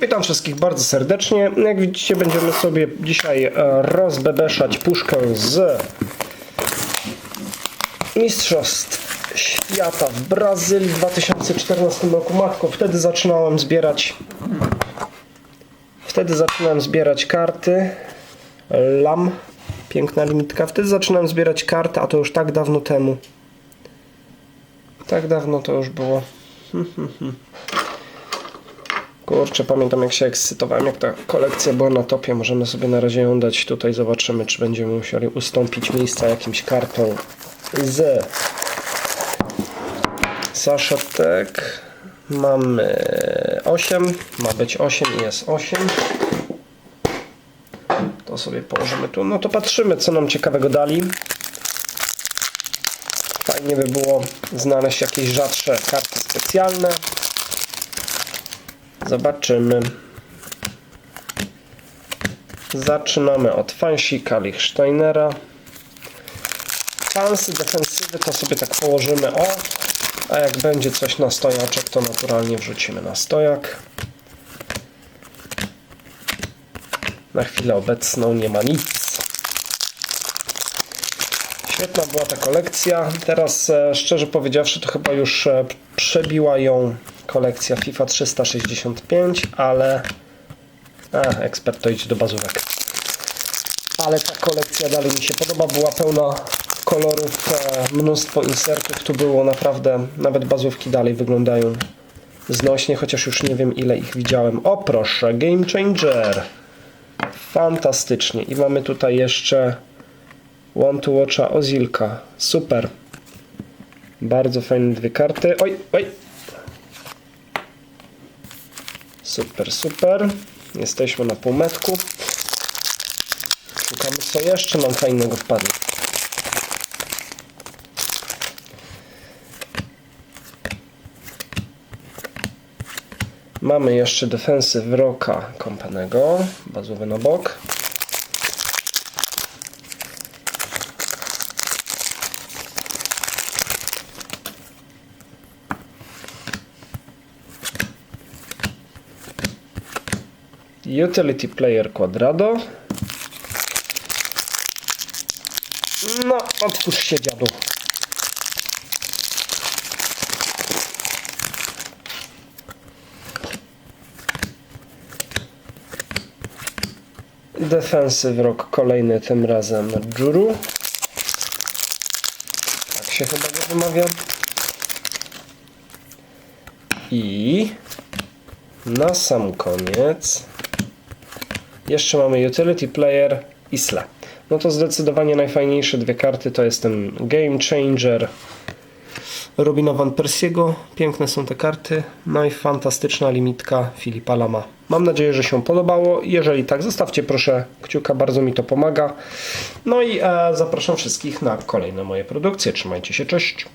Witam wszystkich bardzo serdecznie. Jak widzicie, będziemy sobie dzisiaj e, rozbebeszać puszkę z Mistrzostw Świata w Brazylii w 2014 roku. Matko, wtedy zaczynałem zbierać wtedy zaczynałem zbierać karty LAM piękna limitka. Wtedy zaczynałem zbierać karty, a to już tak dawno temu. Tak dawno to już było. Kurczę, pamiętam jak się ekscytowałem, jak ta kolekcja była na topie. Możemy sobie na razie ją dać tutaj. Zobaczymy, czy będziemy musieli ustąpić miejsca jakimś kartom z saszetek. Mamy 8, ma być 8 i jest 8. To sobie położymy tu. No to patrzymy, co nam ciekawego dali. Fajnie by było znaleźć jakieś rzadsze karty specjalne. Zobaczymy. Zaczynamy od Fansika Lichsteinera. Szansy defensywy to sobie tak położymy o. A jak będzie coś na stojaczek, to naturalnie wrzucimy na stojak. Na chwilę obecną nie ma nic. Świetna była ta kolekcja. Teraz, e, szczerze powiedziawszy, to chyba już e, przebiła ją kolekcja FIFA 365, ale a, ekspert to idź do bazówek. Ale ta kolekcja dalej mi się podoba. Była pełna kolorów, e, mnóstwo insertów. Tu było naprawdę, nawet bazówki dalej wyglądają znośnie, chociaż już nie wiem ile ich widziałem. O proszę, Game Changer. Fantastycznie. I mamy tutaj jeszcze One to Watcha Ozilka. Super. Bardzo fajne dwie karty. Oj, oj. Super, super. Jesteśmy na półmetku. Szukamy co jeszcze nam fajnego wpadło. Mamy jeszcze defensyw Roka Kompanego, bazowy na bok. Utility Player Quadrado. No, otwórz się dziadu. Defensyw rok kolejny, tym razem Juru. Tak się chyba go wymawia. I na sam koniec jeszcze mamy Utility Player Isla. No to zdecydowanie najfajniejsze dwie karty to jest ten Game Changer Robina Van Persiego. Piękne są te karty. No i fantastyczna limitka Filipa Lama. Mam nadzieję, że się podobało. Jeżeli tak, zostawcie proszę kciuka, bardzo mi to pomaga. No i e, zapraszam wszystkich na kolejne moje produkcje. Trzymajcie się, cześć!